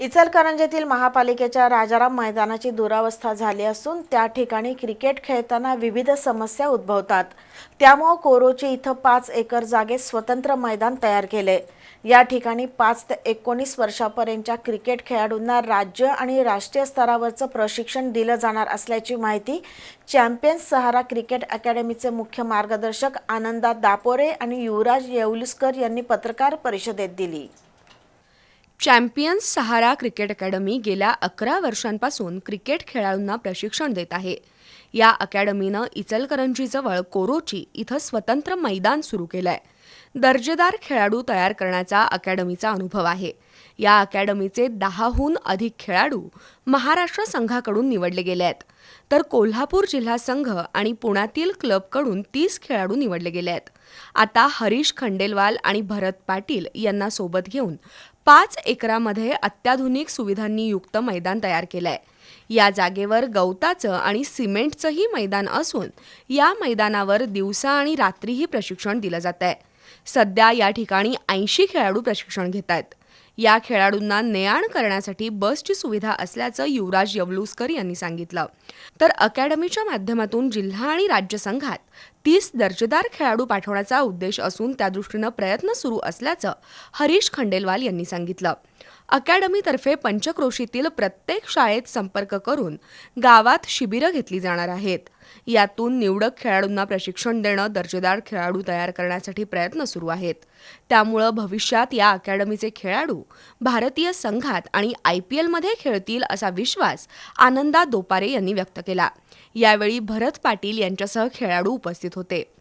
इचलकरंजीतील महापालिकेच्या राजाराम मैदानाची दुरावस्था झाली असून त्या ठिकाणी क्रिकेट खेळताना विविध समस्या उद्भवतात. त्यामुळं कोरोची इथं पाच एकर जागेत स्वतंत्र मैदान तयार केले. या ठिकाणी पाच ते एकोणीस वर्षापर्यंतच्या क्रिकेट खेळाडूंना राज्य आणि राष्ट्रीय स्तरावरचं प्रशिक्षण दिलं जाणार असल्याची माहिती चॅम्पियन्स सहारा क्रिकेट अकॅडमीचे मुख्य मार्गदर्शक आनंदा दापोरे आणि युवराज येवलुस्कर यांनी पत्रकार परिषदेत दिली. चॅम्पियन्स सहारा क्रिकेट अकॅडमी गेल्या अकरा वर्षांपासून क्रिकेट खेळाडूंना प्रशिक्षण देत आहे. या अकॅडमीनं इचलकरंजीजवळ कोरोची इथं स्वतंत्र मैदान सुरू केलं आहे दर्जेदार खेळाडू तयार करण्याचा अकॅडमीचा अनुभव आहे. या अकॅडमीचे दहाहून अधिक खेळाडू महाराष्ट्र संघाकडून निवडले गेले आहेत. तर कोल्हापूर जिल्हा संघ आणि पुण्यातील क्लबकडून तीस खेळाडू निवडले गेले आहेत. आता हरीश खंडेलवाल आणि भरत पाटील यांना सोबत घेऊन पाच एकरामध्ये अत्याधुनिक सुविधांनी युक्त मैदान तयार केलं आहे. या जागेवर गवताचं आणि सिमेंटचंही मैदान असून या मैदानावर दिवसा आणि रात्रीही प्रशिक्षण दिलं जात आहे सध्या या ठिकाणी ऐंशी खेळाडू प्रशिक्षण घेत आहेत या खेळाडूंना ने आण करण्यासाठी बसची सुविधा असल्याचं युवराज यवलुस्कर यांनी सांगितलं. तर अकॅडमीच्या माध्यमातून जिल्हा आणि राज्य संघात तीस दर्जेदार खेळाडू पाठवण्याचा उद्देश असून त्यादृष्टीनं प्रयत्न सुरू असल्याचं हरीश खंडेलवाल यांनी सांगितलं. अकॅडमीतर्फे पंचक्रोशीतील प्रत्येक शाळेत संपर्क करून गावात शिबिरं घेतली जाणार आहेत. यातून निवडक खेळाडूंना प्रशिक्षण देणं दर्जेदार खेळाडू तयार करण्यासाठी प्रयत्न सुरू आहेत. त्यामुळं भविष्यात या अकॅडमीचे खेळाडू भारतीय संघात आणि आय पी एलमध्ये खेळतील असा विश्वास आनंदा दोपारे यांनी व्यक्त केला. यावेळी भरत पाटील यांच्यासह खेळाडू उपस्थित होते.